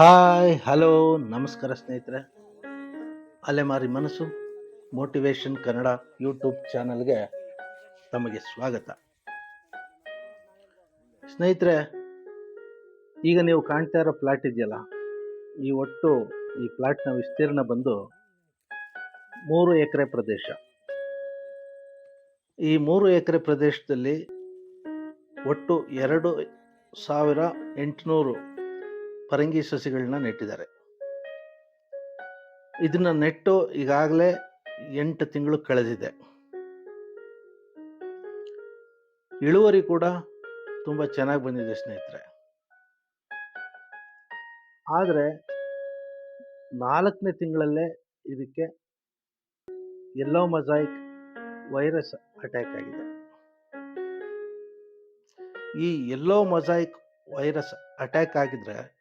Hi, hello, ನಮಸ್ಕಾರ ಸ್ನೇಹಿತರೆ. ಅಲೆಮಾರಿ ಮನಸ್ಸು ಮೋಟಿವೇಶನ್ ಕನ್ನಡ ಯೂಟ್ಯೂಬ್ ಚಾನಲ್ಗೆ ತಮಗೆ ಸ್ವಾಗತ. ಸ್ನೇಹಿತರೆ, ಈಗ ನೀವು ಕಾಣ್ತಾ ಇರೋ ಪ್ಲಾಟ್ ಇದೆಯಲ್ಲ, ಈ ಒಟ್ಟು ಈ ಪ್ಲಾಟ್ನ ವಿಸ್ತೀರ್ಣ ಬಂದು ಮೂರು ಎಕರೆ ಪ್ರದೇಶ. ಈ ಮೂರು ಎಕರೆ ಪ್ರದೇಶದಲ್ಲಿ ಒಟ್ಟು ಎರಡು ಸಾವಿರ ಎಂಟುನೂರು ಪರಂಗಿ ಸಸಿಗಳನ್ನ ನೆಟ್ಟಿದ್ದಾರೆ. ಇದನ್ನ ನೆಟ್ಟು ಈಗಾಗಲೇ ಎಂಟು ತಿಂಗಳು ಕಳೆದಿದೆ. ಇಳುವರಿ ಕೂಡ ತುಂಬ ಚೆನ್ನಾಗಿ ಬಂದಿದೆ ಸ್ನೇಹಿತರೆ. ಆದರೆ ನಾಲ್ಕನೇ ತಿಂಗಳಲ್ಲೇ ಇದಕ್ಕೆ ಎಲ್ಲೋ ಮಜಾಯಿಕ್ ವೈರಸ್ ಅಟ್ಯಾಕ್ ಆಗಿದೆ. ಈ ಎಲ್ಲೋ ಮೊಸೈಕ್ ವೈರಸ್ ಅಟ್ಯಾಕ್ ಆಗಿದ್ರೆ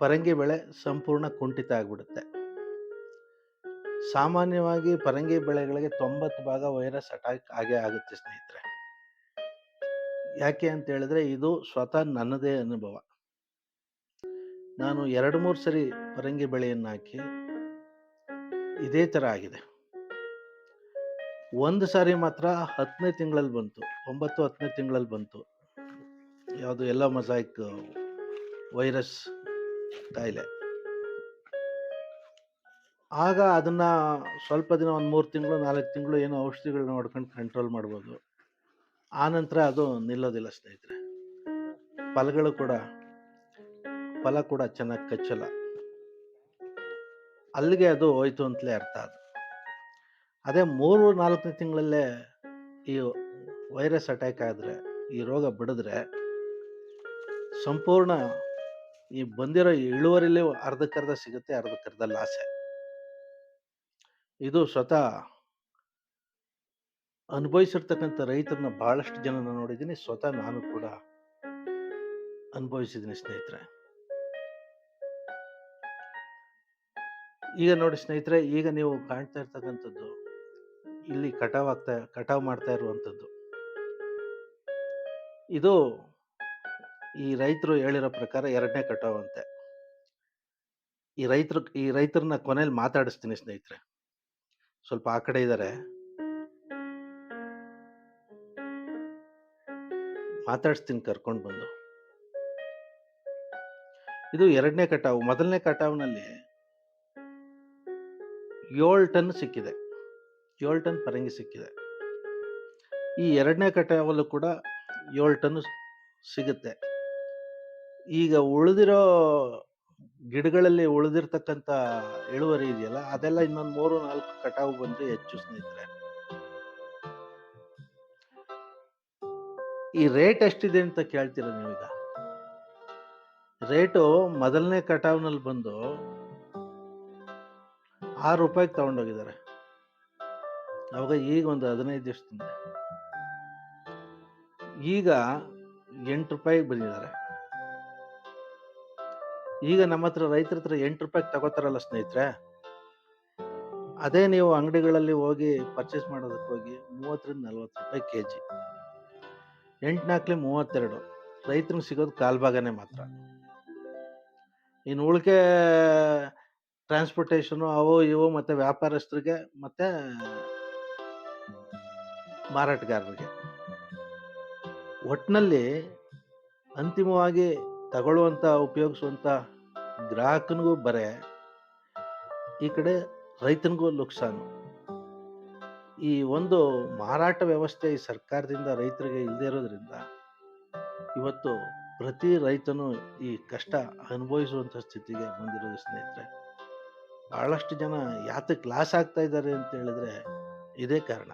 ಪರಂಗಿ ಬೆಳೆ ಸಂಪೂರ್ಣ ಕುಂಠಿತ ಆಗಿಬಿಡುತ್ತೆ. ಸಾಮಾನ್ಯವಾಗಿ ಪರಂಗಿ ಬೆಳೆಗಳಿಗೆ ತೊಂಬತ್ತು ಭಾಗ ವೈರಸ್ ಅಟ್ಯಾಕ್ ಆಗೇ ಆಗುತ್ತೆ ಸ್ನೇಹಿತರೆ. ಯಾಕೆ ಅಂತ ಹೇಳಿದ್ರೆ ಇದು ಸ್ವತಃ ನನ್ನದೇ ಅನುಭವ. ನಾನು ಎರಡು ಮೂರು ಸರಿ ಪರಂಗಿ ಬೆಳೆಯನ್ನು ಹಾಕಿ ಇದೇ ಥರ ಆಗಿದೆ. ಒಂದು ಸಾರಿ ಮಾತ್ರ ಹತ್ತನೇ ತಿಂಗಳಲ್ಲಿ ಬಂತು, ಒಂಬತ್ತು ಹತ್ತನೇ ತಿಂಗಳಲ್ಲಿ ಬಂತು. ಯಾವುದು ಎಲ್ಲ ಮೊಸಾಯಿಕ್ ವೈರಸ್ ಕಾಯಿಲೆ ಆಗ ಅದನ್ನ ಸ್ವಲ್ಪ ದಿನ, ಒಂದು ಮೂರು ತಿಂಗಳು, ನಾಲ್ಕು ತಿಂಗಳು ಏನೋ ಔಷಧಿಗಳನ್ನ ಹೊಡ್ಕೊಂಡು ಕಂಟ್ರೋಲ್ ಮಾಡ್ಬೋದು. ಆನಂತರ ನಂತರ ಅದು ನಿಲ್ಲೋದಿಲ್ಲ ಸ್ನೇಹಿತರೆ. ಫಲಗಳು ಕೂಡ, ಫಲ ಕೂಡ ಚೆನ್ನಾಗಿ ಕಚ್ಚಲ್ಲ. ಅಲ್ಲಿಗೆ ಅದು ಹೋಯ್ತು ಅಂತಲೇ ಅರ್ಥ ಅದು. ಅದೇ ಮೂರು ನಾಲ್ಕನೇ ತಿಂಗಳಲ್ಲೇ ಈ ವೈರಸ್ ಅಟ್ಯಾಕ್ ಆದರೆ, ಈ ರೋಗ ಬಿಡಿದ್ರೆ, ಸಂಪೂರ್ಣ ಈ ಬಂದಿರೋ ಇಳುವರಿಲಿ ಅರ್ಧಕ್ಕರ್ಧ ಸಿಗುತ್ತೆ, ಅರ್ಧಕ್ಕರ್ಧ ಲಾಸೆ. ಇದು ಸ್ವತಃ ಅನುಭವಿಸಿರ್ತಕ್ಕಂಥ ರೈತರನ್ನ ಬಹಳಷ್ಟು ಜನನ ನೋಡಿದ್ದೀನಿ, ಸ್ವತಃ ನಾನು ಕೂಡ ಅನುಭವಿಸಿದ್ದೀನಿ ಸ್ನೇಹಿತರೆ. ಈಗ ನೋಡಿ ಸ್ನೇಹಿತರೆ, ಈಗ ನೀವು ಕಾಣ್ತಾ ಇರ್ತಕ್ಕಂಥದ್ದು, ಇಲ್ಲಿ ಕಟಾವ್ ಆಗ್ತಾ, ಕಟಾವ್ ಮಾಡ್ತಾ ಇರುವಂಥದ್ದು. ಇದು ಈ ರೈತರು ಹೇಳಿರೋ ಪ್ರಕಾರ ಎರಡನೇ ಕಟಾವು ಅಂತೆ. ಈ ರೈತರು, ಈ ರೈತರನ್ನ ಕೊನೆಯಲ್ಲಿ ಮಾತಾಡಿಸ್ತೀನಿ ಸ್ನೇಹಿತರೆ. ಸ್ವಲ್ಪ ಆ ಕಡೆ ಇದ್ದಾರೆ ಮಾತಾಡಿಸ್ತೀನಿ ಕರ್ಕೊಂಡು ಬಂದು. ಇದು ಎರಡನೇ ಕಟಾವು. ಮೊದಲನೇ ಕಟಾವ್ನಲ್ಲಿ ಏಳು ಟನ್ ಸಿಕ್ಕಿದೆ. ಏಳು ಟನ್ ಪರಂಗಿ ಸಿಕ್ಕಿದೆ. ಈ ಎರಡನೇ ಕಟಾವಲ್ಲೂ ಕೂಡ ಏಳು ಟನ್ ಸಿಗುತ್ತೆ. ಈಗ ಉಳಿದಿರೋ ಗಿಡಗಳಲ್ಲಿ ಉಳಿದಿರ್ತಕ್ಕಂಥ ಇಳುವರಿ ಇದೆಯಲ್ಲ, ಅದೆಲ್ಲ ಇನ್ನೊಂದು ಮೂರು, ನಾಲ್ಕು ಕಟಾವು ಬಂದ್ರೆ ಹೆಚ್ಚು ಸ್ನೇಹಿತರೆ. ಈ ರೇಟ್ ಎಷ್ಟಿದೆ ಅಂತ ಕೇಳ್ತೀರ ನೀವೀಗ? ರೇಟು ಮೊದಲನೇ ಕಟಾವ್ನಲ್ಲಿ ಬಂದು ಆರು ರೂಪಾಯಿಗೆ ತಗೊಂಡೋಗಿದ್ದಾರೆ. ಅವಾಗ ಈಗ ಒಂದು ಹದಿನೈದು ದಿವಸದಿಂದ ಈಗ ಎಂಟು ರೂಪಾಯಿಗೆ ಬಂದಿದ್ದಾರೆ. ಈಗ ನಮ್ಮ ಹತ್ರ ರೈತರ ಹತ್ರ ಎಂಟು ರೂಪಾಯಿಗೆ ತಗೋತಾರಲ್ಲ ಸ್ನೇಹಿತರೆ, ಅದೇ ನೀವು ಅಂಗಡಿಗಳಲ್ಲಿ ಹೋಗಿ ಪರ್ಚೇಸ್ ಮಾಡೋದಕ್ಕೆ ಹೋಗಿ ಮೂವತ್ತರಿಂದ ನಲ್ವತ್ತು ರೂಪಾಯಿ ಕೆ ಜಿ ಎಂಟು ನಾಲ್ಕಲಿ ಮೂವತ್ತೆರಡು. ರೈತರಿಗೆ ಸಿಗೋದು ಕಾಲ್ಭಾಗನೇ ಮಾತ್ರ. ಇನ್ನು ಉಳಿಕೆ ಟ್ರಾನ್ಸ್ಪೋರ್ಟೇಷನು ಅವು ಇವು ಮತ್ತು ವ್ಯಾಪಾರಸ್ಥರಿಗೆ ಮತ್ತು ಮಾರಾಟಗಾರರಿಗೆ. ಒಟ್ಟಿನಲ್ಲಿ ಅಂತಿಮವಾಗಿ ತಗೊಳ್ಳುವಂಥ ಉಪಯೋಗಿಸುವಂಥ ಗ್ರಾಹಕನಿಗೂ ಬರೆ, ಈ ಕಡೆ ರೈತನಿಗೂ ನುಕ್ಸಾನು ಈ ಒಂದು ಮಾರಾಟ ವ್ಯವಸ್ಥೆ ಈ ಸರ್ಕಾರದಿಂದ ರೈತರಿಗೆ ಇಲ್ಲದೇ ಇರೋದ್ರಿಂದ ಇವತ್ತು ಪ್ರತಿ ರೈತನು ಈ ಕಷ್ಟ ಅನುಭವಿಸುವಂಥ ಸ್ಥಿತಿಗೆ ಬಂದಿರೋದು ಸ್ನೇಹಿತರೆ. ಬಹಳಷ್ಟು ಜನ ಯಾತಕ್ಕೆ ಲಾಸ್ ಆಗ್ತಾ ಇದ್ದಾರೆ ಅಂತ ಹೇಳಿದ್ರೆ ಇದೇ ಕಾರಣ.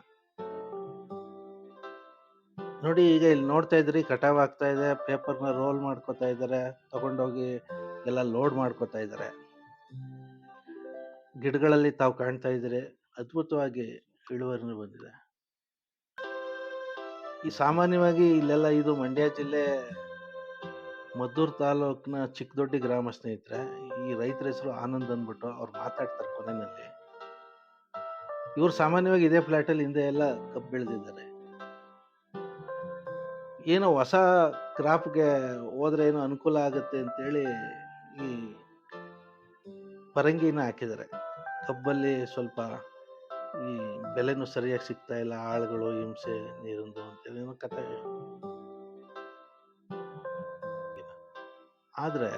ನೋಡಿ ಈಗ ಇಲ್ಲಿ ನೋಡ್ತಾ ಇದ್ರಿ ಕಟಾವ್ ಆಗ್ತಾ ಇದೆ ಪೇಪರ್ನ ರೋಲ್ ಮಾಡ್ಕೋತಾ ಇದ್ದಾರೆ, ತಗೊಂಡೋಗಿ ಎಲ್ಲ ಲೋಡ್ ಮಾಡ್ಕೋತಾ ಇದ್ದಾರೆ. ಗಿಡಗಳಲ್ಲಿ ತಾವು ಕಾಣ್ತಾ ಇದ್ರೆ ಅದ್ಭುತವಾಗಿ ಇಳುವರಿ ಬಂದಿದೆ. ಈ ಸಾಮಾನ್ಯವಾಗಿ ಇಲ್ಲೆಲ್ಲ ಇದು ಮಂಡ್ಯ ಜಿಲ್ಲೆ ಮದ್ದೂರು ತಾಲೂಕಿನ ಚಿಕ್ಕದೊಡ್ಡಿ ಗ್ರಾಮ ಸ್ನೇಹಿತರೆ, ಈ ರೈತರ ಹೆಸರು ಆನಂದ್ ಅಂದ್ಬಿಟ್ಟು ಅವ್ರು ಮಾತಾಡ್ತಾರೆ ಕೊನೆಯಲ್ಲಿ. ಇವರು ಸಾಮಾನ್ಯವಾಗಿ ಇದೇ ಫ್ಲಾಟಲ್ಲಿ ಹಿಂದೆ ಎಲ್ಲ ಕಬ್ಬು ಬೆಳೆದಿದ್ದಾರೆ. ಏನೋ ಹೊಸ ಕ್ರಾಪ್ಗೆ ಹೋದ್ರೆ ಏನೋ ಅನುಕೂಲ ಆಗುತ್ತೆ ಅಂತೇಳಿ ಈ ಪರಂಗಿನ ಹಾಕಿದ್ದಾರೆ. ಕಬ್ಬಲ್ಲಿ ಸ್ವಲ್ಪ ಈ ಬೆಲೆನೂ ಸರಿಯಾಗಿ ಸಿಗ್ತಾ ಇಲ್ಲ, ಆಳುಗಳು, ಹಿಂಸೆ, ನೀರಿಂದು ಅಂತೇಳಿ ಏನೋ ಕತೆ. ಆದರೆ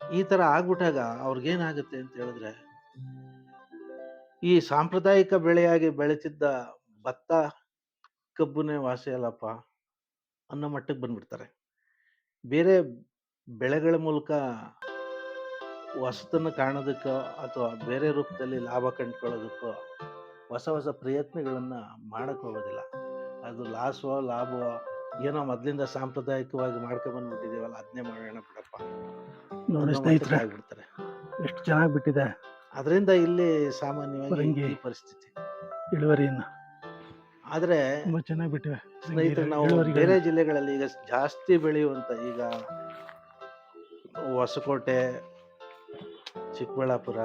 ಈ ಥರ ಆಗ್ಬಿಟ್ಟಾಗ ಅವ್ರಿಗೇನಾಗುತ್ತೆ ಅಂತ ಹೇಳಿದ್ರೆ, ಈ ಸಾಂಪ್ರದಾಯಿಕ ಬೆಳೆಯಾಗಿ ಬೆಳೆತಿದ್ದ ಭತ್ತ ಕಬ್ಬುನೇ ವಾಸಿ ಅಲ್ಲಪ್ಪ ಅನ್ನೋ ಮಟ್ಟಕ್ಕೆ ಬಂದ್ಬಿಡ್ತಾರೆ. ಬೇರೆ ಬೆಳೆಗಳ ಮೂಲಕ ಹೊಸತನ್ನು ಕಾಣೋದಕ್ಕೋ ಅಥವಾ ಬೇರೆ ರೂಪದಲ್ಲಿ ಲಾಭ ಕಂಡ್ಕೊಳ್ಳೋದಕ್ಕೋ ಹೊಸ ಹೊಸ ಪ್ರಯತ್ನಗಳನ್ನು ಮಾಡೋಕ್ಕೆ ಹೋಗೋದಿಲ್ಲ. ಅದು ಲಾಸೋ ಲಾಭವೋ ಏನೋ ಮೊದಲಿಂದ ಸಾಂಪ್ರದಾಯಿಕವಾಗಿ ಮಾಡ್ಕೊಂಡ್ಬಂದ್ಬಿಟ್ಟಿದ್ದೀವಲ್ಲ ಅದನ್ನೇ ಮಾಡೋಣ ಬಿಡಪ್ಪ ನೋಡಿ ಸ್ನೇಹಿತರೆ ಆಗ್ಬಿಡ್ತಾರೆ. ಎಷ್ಟು ಚೆನ್ನಾಗಿ ಬಿಟ್ಟಿದೆ. ಅದರಿಂದ ಇಲ್ಲಿ ಸಾಮಾನ್ಯವಾಗಿ. ಈ ಪರಿಸ್ಥಿತಿ. ಇಳುವರಿಯನ್ನ. ಆದ್ರೆ ತುಂಬಾ ಚೆನ್ನಾಗಿ ಬಿಟ್ಟಿವೆ. ಸ್ನೇಹಿತರೆ ನಾವು ಬೇರೆ ಜಿಲ್ಲೆಗಳಲ್ಲಿ ಈಗ ಜಾಸ್ತಿ ಬೆಳೆಯುವಂತ ಈಗ ಹೊಸಕೋಟೆ ಚಿಕ್ಕಬಳ್ಳಾಪುರ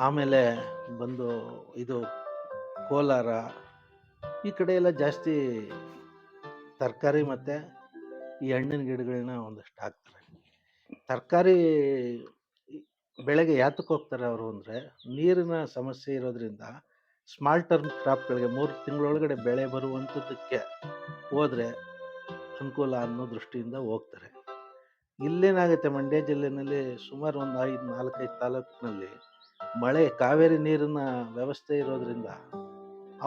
ಆಮೇಲೆ ಬಂದು ಇದು ಕೋಲಾರ ಈ ಕಡೆ ಎಲ್ಲ ಜಾಸ್ತಿ ತರಕಾರಿ ಮತ್ತೆ ಈ ಹಣ್ಣಿನ ಗಿಡಗಳನ್ನ ಒಂದಷ್ಟು ಹಾಕ್ತಾರೆ. ತರಕಾರಿ ಬೆಳೆಗೆ ಯಾತಕ್ಕೆ ಹೋಗ್ತಾರೆ ಅವರು ಅಂದ್ರೆ ನೀರಿನ ಸಮಸ್ಯೆ ಇರೋದ್ರಿಂದ ಸ್ಮಾಲ್ ಟರ್ಮ್ ಕ್ರಾಪ್ಗಳಿಗೆ ಮೂರು ತಿಂಗಳೊಳಗಡೆ ಬೆಳೆ ಬರುವಂಥದ್ದಕ್ಕೆ ಹೋದರೆ ಅನುಕೂಲ ಅನ್ನೋ ದೃಷ್ಟಿಯಿಂದ ಹೋಗ್ತಾರೆ. ಇಲ್ಲೇನಾಗುತ್ತೆ ಮಂಡ್ಯ ಜಿಲ್ಲೆಯಲ್ಲಿ ಸುಮಾರು ಒಂದು ಐದು, ನಾಲ್ಕೈದು ತಾಲೂಕಿನಲ್ಲಿ ಮಳೆ, ಕಾವೇರಿ ನೀರಿನ ವ್ಯವಸ್ಥೆ ಇರೋದ್ರಿಂದ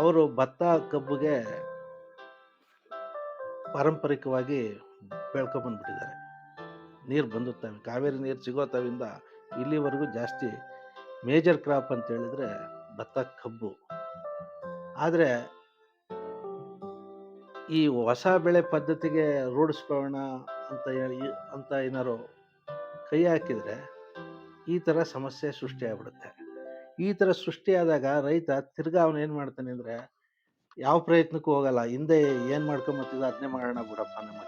ಅವರು ಭತ್ತ ಕಬ್ಬುಗೆ ಪಾರಂಪರಿಕವಾಗಿ ಬೆಳ್ಕೊಂಬಂದ್ಬಿಟ್ಟಿದ್ದಾರೆ ನೀರು ಬಂದುತ್ತವೆ, ಕಾವೇರಿ ನೀರು ಸಿಗೋತವಿಂದ ಇಲ್ಲಿವರೆಗೂ ಜಾಸ್ತಿ ಮೇಜರ್ ಕ್ರಾಪ್ ಅಂತ ಹೇಳಿದ್ರೆ ಭತ್ತ ಕಬ್ಬು ಆದರೆ, ಈ ಹೊಸ ಬೆಳೆ ಪದ್ಧತಿಗೆ ರೂಢಿಸ್ಕೊಳ್ಳೋಣ ಅಂತ ಹೇಳಿ, ಅಂತ ಏನಾರು ಕೈ ಹಾಕಿದರೆ ಈ ಥರ ಸಮಸ್ಯೆ ಸೃಷ್ಟಿ ಆಗ್ಬಿಡುತ್ತೆ ಈ ಥರ ಸೃಷ್ಟಿಯಾದಾಗ ರೈತ ತಿರ್ಗಾ ಅವನು ಏನು ಮಾಡ್ತಾನೆ ಅಂದರೆ, ಯಾವ ಪ್ರಯತ್ನಕ್ಕೂ ಹೋಗಲ್ಲ, ಹಿಂದೆ ಏನು ಮಾಡ್ಕೊಂಬತ್ತಿದ ಅದನ್ನೇ ಮಾಡೋಣ ಬಿಡಪ್ಪ ನಮ್ಮ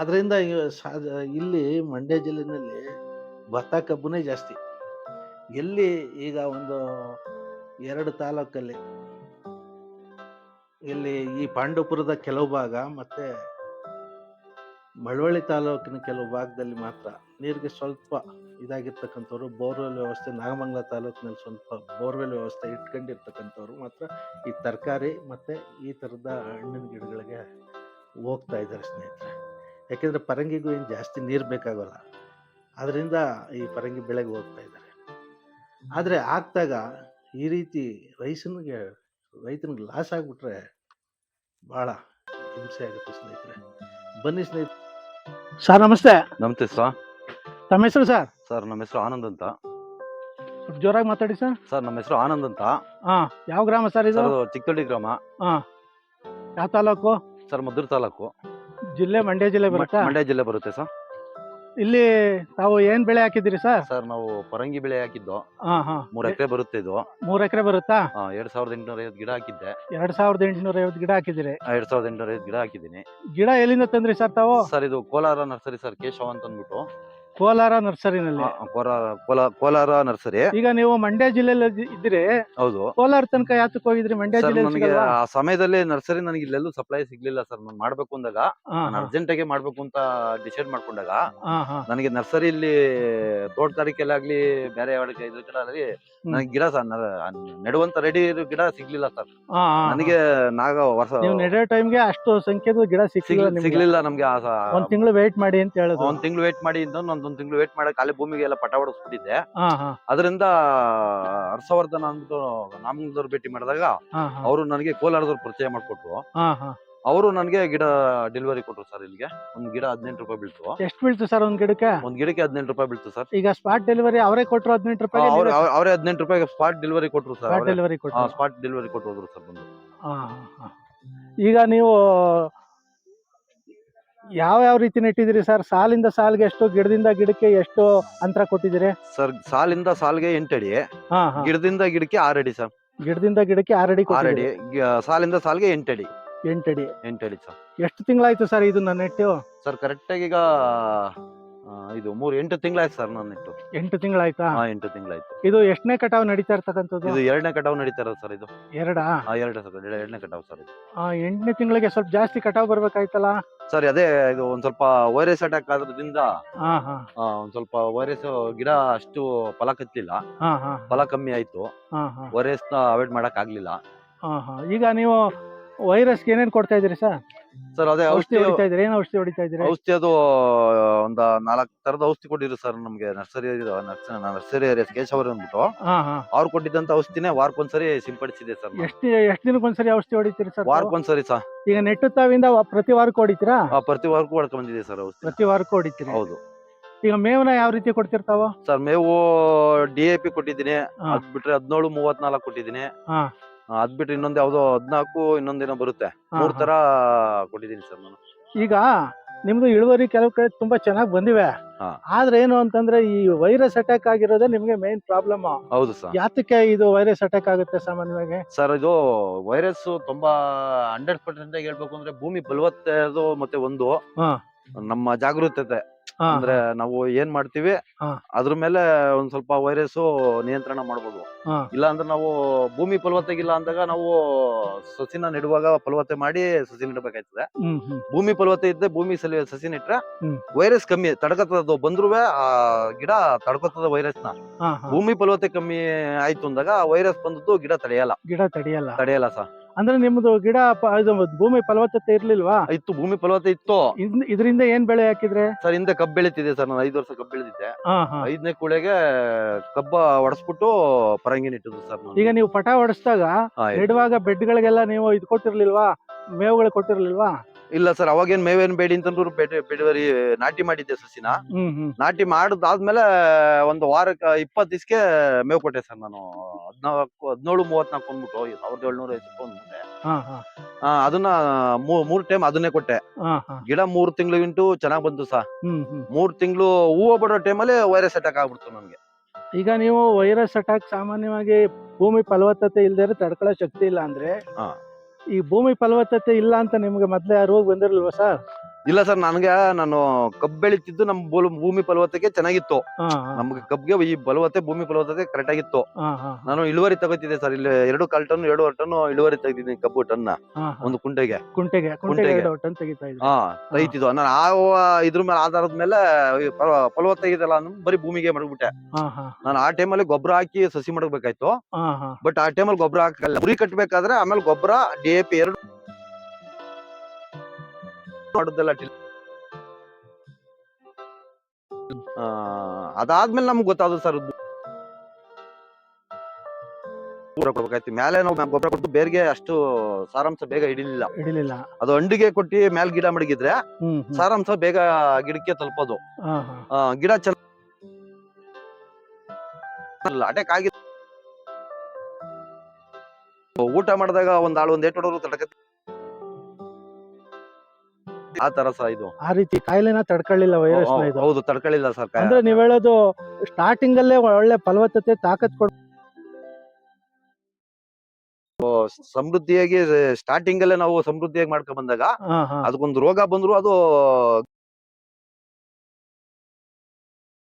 ಅದರಿಂದ ಇಲ್ಲಿ ಮಂಡ್ಯ ಜಿಲ್ಲೆಯಲ್ಲಿ ಭತ್ತ ಕಬ್ಬುನೇ ಜಾಸ್ತಿ. ಎಲ್ಲಿ ಈಗ ಒಂದು ಎರಡು ತಾಲೂಕಲ್ಲಿ ಇಲ್ಲಿ ಈ ಪಾಂಡವಪುರದ ಕೆಲವು ಭಾಗ ಮತ್ತೆ ಮಳವಳ್ಳಿ ತಾಲೂಕಿನ ಕೆಲವು ಭಾಗದಲ್ಲಿ ಮಾತ್ರ ನೀರಿಗೆ ಸ್ವಲ್ಪ ಇದಾಗಿರ್ತಕ್ಕಂಥವ್ರು, ಬೋರ್ವೆಲ್ ವ್ಯವಸ್ಥೆ, ನಾಗಮಂಗಲ ತಾಲೂಕಿನಲ್ಲಿ ಸ್ವಲ್ಪ ಬೋರ್ವೆಲ್ ವ್ಯವಸ್ಥೆ ಇಟ್ಕೊಂಡಿರ್ತಕ್ಕಂಥವ್ರು ಮಾತ್ರ ಈ ತರಕಾರಿ ಮತ್ತೆ ಈ ಥರದ ಹಣ್ಣಿನ ಗಿಡಗಳಿಗೆ ಹೋಗ್ತಾ ಇದ್ದಾರೆ ಸ್ನೇಹಿತರೆ. ಯಾಕೆಂದ್ರೆ ಪರಂಗಿಗೂ ಏನು ಜಾಸ್ತಿ ನೀರು ಬೇಕಾಗಲ್ಲ. ಅದರಿಂದ ಈ ಪರಂಗಿ ಬೆಳೆಗೆ ಹೋಗ್ತಾ ಇದ್ದಾರೆ ಆದರೆ ಆಗ್ತಾಗ ಈ ರೀತಿ ರೈತನಿಗೆ ರೈತನಿಗೆ ಲಾಸ್ ಆಗಿಬಿಟ್ರೆ ಭಾಳ ಹಿಂಸೆ ಆಗುತ್ತೆ ಸ್ನೇಹಿತರೆ. ಬನ್ನಿ ಸ್ನೇಹಿತರೆ ಸರ್ ನಮಸ್ತೆ. ನಮಸ್ತೆ ಸರ್ ತಮ್ಮ ಹೆಸರು ಸರ್? ಸರ್ ನಮ್ಮ ಹೆಸರು ಆನಂದ್ ಅಂತ. ಸ್ವಲ್ಪ ಜೋರಾಗಿ ಮಾತಾಡಿ ಸರ್. ಸರ್ ನಮ್ಮ ಹೆಸರು ಆನಂದ್ ಅಂತ. ಹಾ ಯಾವ ಗ್ರಾಮ ಸರ್ ಇದು? ಸರ್ ಅದು ಗ್ರಾಮ. ಹಾ. ಯಾವ ತಾಲೂಕು? ಸರ್ ಮದ್ದೂರು ತಾಲೂಕು. ಜಿಲ್ಲೆ ಮಂಡ್ಯ ಜಿಲ್ಲೆ ಬರುತ್ತೆ ಬರುತ್ತಾ? ಮಂಡ್ಯ ಜಿಲ್ಲೆ ಬರುತ್ತೆ ಸರ್. ಇಲ್ಲಿ ತಾವು ಏನ್ ಬೆಳೆ ಹಾಕಿದಿರಿ ಸರ್? ಸರ್ ನಾವು ಪರಂಗಿ ಬೆಳೆ ಹಾಕಿದ್ದು. ಹಾ ಹಾ. ಮೂರ್ ಎಕರೆ ಬರುತ್ತೆ ಇದು. ಮೂರ್ ಎಕರೆ ಬರುತ್ತಾ? ಆ, ಎರಡ್ ಸಾವಿರದ ಎಂಟುನೂರ ಐವತ್ತು ಗಿಡ ಹಾಕಿದ್ದೆ. ಎರಡ್ ಸಾವಿರದ ಎಂಟುನೂರ ಐವತ್ತು ಗಿಡ ಹಾಕಿದಿರಿ ಆ, ಎರಡ್ ಸಾವಿರದ ಎಂಟುನೂರ ಐವತ್ತು ಗಿಡ ಹಾಕಿದ್ದೀನಿ. ಗಿಡ ಎಲ್ಲಿಂದ ತಂದ್ರಿ ಸರ್ ತಾವು? ಸರ್ ಇದು ಕೋಲಾರ ನರ್ಸರಿ ಸರ್ ಕೇಶವ ಅಂತ ಅಂದ್ಬಿಟ್ಟು ಕೋಲಾರ ನರ್ಸರಿನಲ್ಲಿ ಕೋಲಾರ ಕೋಲಾರ ನರ್ಸರಿ. ಈಗ ನೀವು ಮಂಡ್ಯ ಜಿಲ್ಲೆಯಲ್ಲಿ ಇದ್ರೆ ಹೌದು. ಕೋಲಾರ ತನಕ ಯಾತಕ್ಕೆ ಹೋಗಿದ್ರಿ? ಮಂಡ್ಯ ಜಿಲ್ಲೆ ಜಿಲ್ಲೆಯಲ್ಲಿ ನನಗೆ ಸಿಗಲ್ವಾ? ಆ ಸಮಯದಲ್ಲಿ ನರ್ಸರಿ ನನಗೆ ಇಲ್ಲೆಲ್ಲೂ ಸಪ್ಲೈ ಸಿಗ್ಲಿಲ್ಲ ಸರ್. ನಾನು ಮಾಡ್ಬೇಕು ಅಂದಾಗ ಹಾ, ಅರ್ಜೆಂಟ್ ಆಗಿ ಮಾಡ್ಬೇಕು ಅಂತ ಡಿಸೈಡ್ ಮಾಡ್ಕೊಂಡಾಗ ನನಗೆ ನರ್ಸರಿ ನನಗೆ ನರ್ಸರಿಯಲ್ಲಿ ತೋಟಗಾರಿಕೆಲ್ಲಾಗ್ಲಿ ಬೇರೆ ಕಡೆ ಆಗ್ಲಿ ನನಗೆ ಗಿಡ ಸರ್ ನೆಡುವಂತ ರೆಡಿ ಗಿಡ ಸಿಗ್ಲಿಲ್ಲ ಸರ್. ಹಾ, ಹಾ, ನನಗೆ ನಾಗ ವರ್ಷ ನೀವು ನಡೆಯೋ ಟೈಮ್ಗೆ ಅಷ್ಟು ಸಂಖ್ಯೆ ಗಿಡ ಸಿಕ್ಕಿಲ್ಲ ಸಿಗ್- ನಿಮ್ಗೆ. ಸಿಗ್ಲಿಲ್ಲ ನಮ್ಗೆ ಆ ಸ- ಒಂದ್ ತಿಂಗಳು ವೇಟ್ ಮಾಡಿ ಅಂತ ಹೇಳಿದ್ರು ಒಂದ್ ತಿಂಗಳು ವೇಟ್ ಮಾಡಿ ಅಂತ ಒಂದ್ ಒಂದ್ ತಿಂಗಳು ವೇಟ್ ಮಾಡಕ್ ಅಲ್ಲಿ ಭೂಮಿಗೆ ಎಲ್ಲ ಪಟ ಹೊಡಿಸ್ಬಿಟ್ಟಿದ್ದೆ. ಅದರಿಂದ ಹರ್ಷವರ್ಧನ್ ಅಂದ್ಬಿಟ್ಟು ನಾಮದವ್ರು ಭೇಟಿ ಮಾಡಿದಾಗ ಅವರು ನನಗೆ ಕೋಲಾರದವ್ರು ಪರಿಚಯ ಮಾಡ್ಕೊಟ್ರು. ಅವರು ನನಗೆ ಗಿಡ ಡೆಲಿವರಿ ಕೊಟ್ರು ಸರ್ ಇಲ್ಲಿಗೆ. ಒಂದ್ ಗಿಡ ಹದಿನೆಂಟು ರೂಪಾಯಿ ಬೀಳ್ತು. ಎಷ್ಟು ಬೀಳ್ತು ಸರ್ ಒಂದ್ ಗಿಡಕ್ಕೆ? ಒಂದ್ ಗಿಡಕ್ಕೆ ಹದಿನೆಂಟು ರೂಪಾಯಿ ಬೀಳ್ತು ಸರ್ ಈಗ ಸ್ಪಾಟ್ ಡೆಲಿವರಿ ಅವರೇ ಕೊಟ್ರು ಹದಿನೆಂಟು ರೂಪಾಯಿ ಅವರೇ ಹದಿನೆಂಟು ರೂಪಾಯಿ ಸ್ಪಾಟ್ ಡೆಲಿವರಿ ಕೊಟ್ರು ಸರ್ ಡೆಲಿವರಿ ಕೊಟ್ಟರು ಸ್ಪಾಟ್ ಡೆಲಿವರಿ ಕೊಟ್ಟು ಹೋದ್ರು ಸರ್ ಬಂದು. ಈಗ ನೀವು ಯಾವ ಯಾವ ರೀತಿ ನೆಟ್ಟಿದ್ದೀರಿ ಸರ್? ಸಾಲಿಂದ ಸಾಲಿಗೆ ಎಷ್ಟು ಗಿಡದಿಂದ ಗಿಡಕ್ಕೆ ಎಷ್ಟು ಅಂತರ ಕೊಟ್ಟಿದ್ದೀರಿ? ಸರ್ ಸಾಲಿಂದ ಸಾಲ್ಗೆ ಎಂಟಡಿ ಹಾ ಹಾ. ಗಿಡದಿಂದ ಗಿಡಕ್ಕೆ ಆರಡಿ ಸರ್. ಗಿಡದಿಂದ ಗಿಡಕ್ಕೆ ಆರಡಿ ಆರಡಿ ಗಿ- ಸಾಲಿಂದ ಸಾಲ್ಗೆ ಎಂಟಡಿ ಎಂಟಡಿ ಎಂಟಡಿ ಸರ್. ಎಷ್ಟು ತಿಂಗಳಾಯ್ತು ಸರ್ ಇದನ್ನ ನೆಟ್ಟು? ಸರ್ ಕರೆಕ್ಟಾಗಿ ಈಗ ಆ, ಇದು ಮೂರು ಎಂಟು ತಿಂಗಳಾಯ್ತು ಸರ್ ನನ್ನ ಇಟ್ಟು ಎಂಟು ತಿಂಗಳಾಯ್ತಾ? ಹಾ ಎಂಟು ತಿಂಗಳಾಯ್ತು. ಇದು ಎಷ್ಟನೇ ಕಟಾವ್ ನಡೀತಾ ಇರ್ತಕ್ಕಂಥದ್ದು? ಇದು ಎರಡನೇ ಕಟಾವ್ ನಡೀತಾ ಇರೋದು ಸರ್ ಇದು. ಎರಡಾ? ಆ ಎರಡು ಸರ್ ಎರಡನೇ ಕಟಾವ್ ಸರ್ ಇದು. ಆ, ಎಂಟನೇ ತಿಂಗಳಿಗೆ ಸ್ವಲ್ಪ ಜಾಸ್ತಿ ಕಟಾವ್ ಬರ್ಬೇಕಾಯ್ತಲ್ಲ? ಸರ್ ಅದೇ ಇದು ಒಂದ್ ಸ್ವಲ್ಪ ವೈರಸ್ ಅಟ್ಯಾಕ್ ಆದ್ರಿಂದ ಹಾ ಹಾ. ಆ, ಒಂದ್ ಸ್ವಲ್ಪ ವೈರಸ್ ಗಿಡ ಅಷ್ಟು ಫಲ ಕತ್ತಿಲ್ಲ ಹಾ ಹಾ ಫಲ ಕಮ್ಮಿ ಆಯ್ತು. ಹಾ ಹಾ. ವೈರಸ್ನ ಅವಾಯ್ಡ್ ಮಾಡಕ್ ಆಗ್ಲಿಲ್ಲ. ಹಾ ಹಾ. ಈಗ ನೀವು ವೈರಸ್ಗೆ ಏನೇನ್ ಕೊಡ್ತಾ ಇದ್ದೀರಿ ಸರ್? ಸರ್ ಅದೇ ಔಷಧಿ ಔಷಧಿ ಹೊಡಿತಾ ಇದ್ದೀರಿ ಏನ್ ಔಷಧಿ ಹೊಡಿತಾ ಇದ್ದೀರಿ? ಔಷಧಿ ಅದು ಒಂದ್ ನಾಲ್ಕ್ ತರದ ಔಷಧಿ ಕೊಟ್ಟಿದ್ರು ಸರ್ ನಮ್ಗೆ ನರ್ಸರಿ ನರ್ಸರಿ ಕೇಶವರ್ ಅಂದ್ಬಿಟ್ಟು. ಹಾ ಹಾ. ಅವ್ರು ಕೊಟ್ಟಿದ್ದಂತ ಔಷಧಿನೇ ವಾರಕ್ಕೊಂದ್ಸರಿ ಸಿಂಪಡಿಸಿದೆ ಸರ್ ನಾನು. ಎಷ್ಟು ಎಷ್ಟು ದಿನಕ್ಕೊಂದ್ಸರಿ ಔಷಧಿ ಹೊಡಿತೀರಿ ಸರ್ ವಾರಕ್ಕೊಂದ್ಸರಿ ಸರ್. ಈಗ ನೆಟ್ಟು ತಾವಿಂದ ವ- ಪ್ರತಿ ವಾರಕ್ಕೆ ಹೊಡಿತೀರಾ? ಆ, ಪ್ರತಿ ವಾರಕ್ಕೂ ಹೊಡ್ಕೊಂಡ್ ಬಂದಿದೆ ಸರ್ ಔಷಧಿ. ಪ್ರತಿ ವಾರಕ್ಕೂ ಹೊಡಿತೀರಿ? ಹೌದು. ಈಗ ಮೇವನ ಯಾವ ರೀತಿ ಕೊಡ್ತಿರ್ತಾವ? ಸರ್ ಮೇವು ಡಿ ಎ ಪಿ ಕೊಟ್ಟಿದ್ದೀನಿ. ಹಾ. ಅದ್ ಬಿಟ್ರೆ ಹದಿನೇಳು ಮೂವತ್ನಾಲ್ಕು ಕೊಟ್ಟಿದ್ದೀನಿ. ಹಾ. ಅದ್ ಬಿಟ್ರೆ ಇನ್ನೊಂದ್ ಯಾವ್ದೋ ಹದ್ನಾಲ್ಕು ಇನ್ನೊಂದೇನೋ ಬರುತ್ತೆ. ಹಾ, ಮೂರ್ ಹಾ. ತರ ಕೊಟ್ಟಿದ್ದೀನಿ ಸರ್ ನಾನು. ಈಗ ನಿಮ್ದು ಇಳುವರಿ ಕೆಲವು ಕಡೆ ತುಂಬಾ ಚೆನ್ನಾಗಿ ಬಂದಿವೆ. ಹಾ. ಆದ್ರೆ ಏನು ಅಂತಂದ್ರೆ ಈ ವೈರಸ್ ಅಟ್ಯಾಕ್ ಆಗಿರೋದೇ ನಿಮ್ಗೆ ಮೇನ್ ಪ್ರಾಬ್ಲಮ್ ಹೌದು ಸರ್. ಯಾತಕ್ಕೆ ಇದು ವೈರಸ್ ಅಟ್ಯಾಕ್ ಆಗುತ್ತೆ ಸಾಮಾನ್ಯವಾಗಿ? ಸರ್ ಇದು ವೈರಸ್ ತುಂಬಾ ಹಂಡ್ರೆಡ್ ಪರ್ಸೆಂಟ್ ಹೇಳ್ಬೇಕು ಅಂದ್ರೆ ಭೂಮಿ ಫಲವತ್ತತೆ ಮತ್ತೆ ಒಂದು ಹಾ. ನಮ್ಮ ಜಾಗರೂಕತೆ ಹಾ, ಅಂದ್ರೆ ನಾವು ಏನ್ ಮಾಡ್ತೀವಿ ಹಾ. ಅದ್ರ ಮೇಲೆ ಒಂದ್ ಸ್ವಲ್ಪ ವೈರಸ್ ನಿಯಂತ್ರಣ ಮಾಡ್ಬೋದು ಹಾ. ಇಲ್ಲ ಅಂದ್ರೆ ನಾವು ಭೂಮಿ ಫಲವತ್ತಾಗಿಲ್ಲ ಅಂದಾಗ ನಾವು ಸಸಿನ ನೆಡುವಾಗ ಫಲವತ್ತೆ ಮಾಡಿ ಸಸಿ ನೆಡಬೇಕಾಯ್ತದೆ ಹ್ಮ್ ಹ್ಮ್ ಭೂಮಿ ಫಲವತ್ತೆ ಇದ್ದೆ ಭೂಮಿ ಸಲಿ ಸಸಿ ನೆಟ್ರೆ ಹ್ಮ್. ವೈರಸ್ ಕಮ್ಮಿ ತಡ್ಕತ್ತದ ಬಂದ್ರು ಆ ಗಿಡ ತಡ್ಕೊತದ ವೈರಸ್ನ ಹಾ, ಹಾ. ಭೂಮಿ ಫಲವತ್ತೆ ಕಮ್ಮಿ ಆಯ್ತು ಅಂದಾಗ ವೈರಸ್ ಬಂದದ್ದು ಗಿಡ ತಡೆಯಲ್ಲ ಗಿಡ ತಡೆಯಲ್ಲ ತಡೆಯಲ್ಲ ಸರ್ ಅಂದ್ರೆ ನಿಮ್ದು ಗಿಡ ಪ- ಇದು ಭೂಮಿ ಫಲವತ್ತತೆ ಇರ್ಲಿಲ್ವಾ? ಇತ್ತು ಭೂಮಿ ಫಲವತ್ತತೆ ಇತ್ತು. ಇದ್- ಇದರಿಂದ ಏನ್ ಬೆಳೆ ಹಾಕಿದ್ರೆ? ಸರ್ ಹಿಂದೆ ಕಬ್ಬು ಬೆಳೀತಿದೆ ಸರ್ ನಾನು ಐದು ವರ್ಷ ಕಬ್ಬು ಬೆಳೆದಿದ್ದೆ. ಹಾ ಹಾ. ಐದನೇ ಕೂಳೆಗೆ ಕಬ್ಬ ಒಡಸ್ಬಿಟ್ಟು ಪರಂಗಿ ನೆಟ್ಟಿದ್ದು ಸರ್ ನಾನು. ಈಗ ನೀವು ಪಟ ಹೊಡೆಸಿದಾಗ ಹಾ. ನೆಡುವಾಗ ಬೆಡ್ಗಳಿಗೆಲ್ಲ ನೀವು ಇದು ಕೊಟ್ಟಿರ್ಲಿಲ್ವಾ? ಮೇವುಗಳು ಕೊಟ್ಟಿರ್ಲಿಲ್ವಾ? ಇಲ್ಲ ಸರ್ ಅವಾಗೇನ್ ಮೇವೇನ್ ಬೇಡಿ ಅಂತಂದ್ರು ಬೆಡ್- ಬೆಡವರಿ ನಾಟಿ ಮಾಡಿದ್ದೆ ಸಸಿನ. ಹ್ಮ್ ಹ್ಮ್. ನಾಟಿ ಮಾಡದಾದ್ಮೇಲೆ ಒಂದು ವಾರಕ್ಕೆ ಇಪ್ಪತ್ತು ದಿವಸಕ್ಕೆ ಮೇವು ಕೊಟ್ಟೆ ಸರ್ ನಾನು. ಹದಿನಾಲ್ಕು ಹದಿನೇಳು ಮೂವತ್ನಾಲ್ಕು ಅಂದ್ಬಿಟ್ಟು ಸಾವಿರದ ಏಳ್ನೂರ ಐವತ್ತು ರೂಪಾಯಿ ಅಂದ್ಬಿಟ್ಟೆ. ಹಾ ಹಾ. ಆ, ಅದನ್ನ ಮೂ- ಮೂರ್ ಟೈಮ್ ಅದನ್ನೇ ಕೊಟ್ಟೆ. ಹಾ ಹಾ. ಗಿಡ ಮೂರ್ ತಿಂಗಳಿಗಿಂಟು ಚೆನ್ನಾಗ್ ಬಂತು ಸಾ. ಹ್ಮ್ ಹ್ಮ್. ಮೂರ್ ತಿಂಗಳು ಹೂವು ಬಿಡೋ ಟೈಮಲ್ಲಿ ವೈರಸ್ ಅಟ್ಯಾಕ್ ಆಗ್ಬಿಡ್ತು ನಮ್ಗೆ ಈಗ ನೀವು ವೈರಸ್ ಅಟ್ಯಾಕ್ ಸಾಮಾನ್ಯವಾಗಿ ಭೂಮಿ ಫಲವತ್ತತೆ ಇಲ್ದೇ ತಡ್ಕೊಳ್ಳೋ ಶಕ್ತಿ ಇಲ್ಲ ಅಂದ್ರೆ ಹಾ. ಈ ಭೂಮಿ ಫಲವತ್ತತೆ ಇಲ್ಲ ಅಂತ ನಿಮ್ಗೆ ಮೊದ್ಲೇ ರೋಗ ಬಂದಿರಲ್ವಾ ಸರ್? ಇಲ್ಲ ಸರ್ ನನ್ಗೆ ನಾನು ಕಬ್ಬು ಬೆಳಿತಿದ್ದು ನಮ್ ಭೂಮಿ ಫಲವತ್ತತೆ ಚೆನ್ನಾಗಿತ್ತು. ಹಾ ಹಾ. ನಮ್ಗೆ ಕಬ್ಬಿಗೆ ಈ ಫಲವತ್ತೆ ಭೂಮಿ ಫಲವತ್ತತೆ ಕರೆಕ್ಟ್ ಆಗಿತ್ತು. ಹಾ ಹಾ ನಾನು ಇಳುವರಿ ತಗೋತಿದ್ದೆ ಸರ್ ಇಲ್ಲಿ ಎರಡು ಕಾಲ್ ಟನ್ ಎರಡೂವರೆ ಟನ್ ಇಳುವರಿ ತೆಗ್ದಿದ್ದೀನಿ ಕಬ್ಬು ಟನ್ನ ಹಾ ಹಾ. ಒಂದು ಕುಂಟೆಗೆ. ಕುಂಟೆಗೆ ಕುಂಟೆಗೆ ಕುಂಟೆಗೆ. ಎರಡು ಟನ್ ತೆಗಿತಾ ಇದ್ರಿ ಹಾ ನಾನು ಆ ಇದ್ರ ಮೇಲೆ ಆಧಾರದ ಮೇಲೆ ಈ ಫಲ- ಫಲವತ್ತಾಗಿದೆಲ್ಲ ಬರೀ ಭೂಮಿಗೆ ಮಡಗ್ಬಿಟ್ಟೆ ಹಾ ಹಾ. ನಾನು ಆ ಟೈಮಲ್ಲಿ ಗೊಬ್ಬರ ಹಾಕಿ ಸಸಿ ಮಡಗ್ಬೇಕಾಯ್ತು ಹಾ ಹಾ. ಬಟ್ ಆ ಟೈಮಲ್ಲಿ ಗೊಬ್ಬರ ಹಾಕಲ್ಲ. ಉರಿ ಕಟ್ಟಬೇಕಾದ್ರೆ ಆಮೇಲೆ ಗೊಬ್ಬರ ಡಿ ಎ ಪಿ ಎರಡು ಮಾಡುದಲ್ಲ ಅದಾದ್ಮೇಲೆ ನಮ್ಗೆ ಗೊತ್ತಾದ್ರು ಸರ್ ಗೊಬ್ಬರ ಕೊಡ್ಬೇಕಾಯ್ತು. ಮೇಲೆ ನಾವು ಗೊಬ್ಬರ ಕೊಟ್ಟು ಬೇರ್ಗೆ ಅಷ್ಟು ಸಾರಾಂಶ ಬೇಗ ಹಿಡಿಲಿಲ್ಲ. ಹಿಡಿಲಿಲ್ಲ. ಅದು ಅಂಡಿಗೆ ಕೊಟ್ಟಿ ಮ್ಯಾಲ್ ಗಿಡ ಮಡಗಿದ್ರೆ ಸಾರಾಂಶ ಬೇಗ ಗಿಡಕ್ಕೆ ತಲುಪೋದು. ಗಿಡ ಚೆನ್ನ ಅಟ್ಯಾಕ್ ಆಗಿ ಊಟ ಮಾಡಿದಾಗ ಒಂದ್ ಆಳು ಒಂದ್ ಏಟ್ ಹೊಡೋರು ತಡಕ ಆ ತರ ಸಹ ಇದು. ಆ ರೀತಿ ಕಾಯಿಲೆನ ತಡ್ಕೊಳ್ಳಿಲ್ಲ ವೈರಸ್ ಇದು. ಹೌದು ತಡ್ಕೊಳ್ಳಿಲ್ಲ ಸರ್ ಅಂದ್ರೆ ನೀವ್ ಹೇಳೋದು ಸ್ಟಾರ್ಟಿಂಗ್ ಅಲ್ಲೇ ಒಳ್ಳೆ ಫಲವತ್ತತೆ ತಾಕತ್ ಕೊಡ್ ಸಮೃದ್ಧಿಯಾಗಿ ಸ್ಟಾರ್ಟಿಂಗ್ ಅಲ್ಲೇ ನಾವು ಸಮೃದ್ಧಿಯಾಗಿ ಮಾಡ್ಕೊಂಡ್ ಬಂದಾಗ ಹಾ ಹಾ. ಅದಕ್ಕೊಂದು ರೋಗ ಬಂದ್ರು ಅದು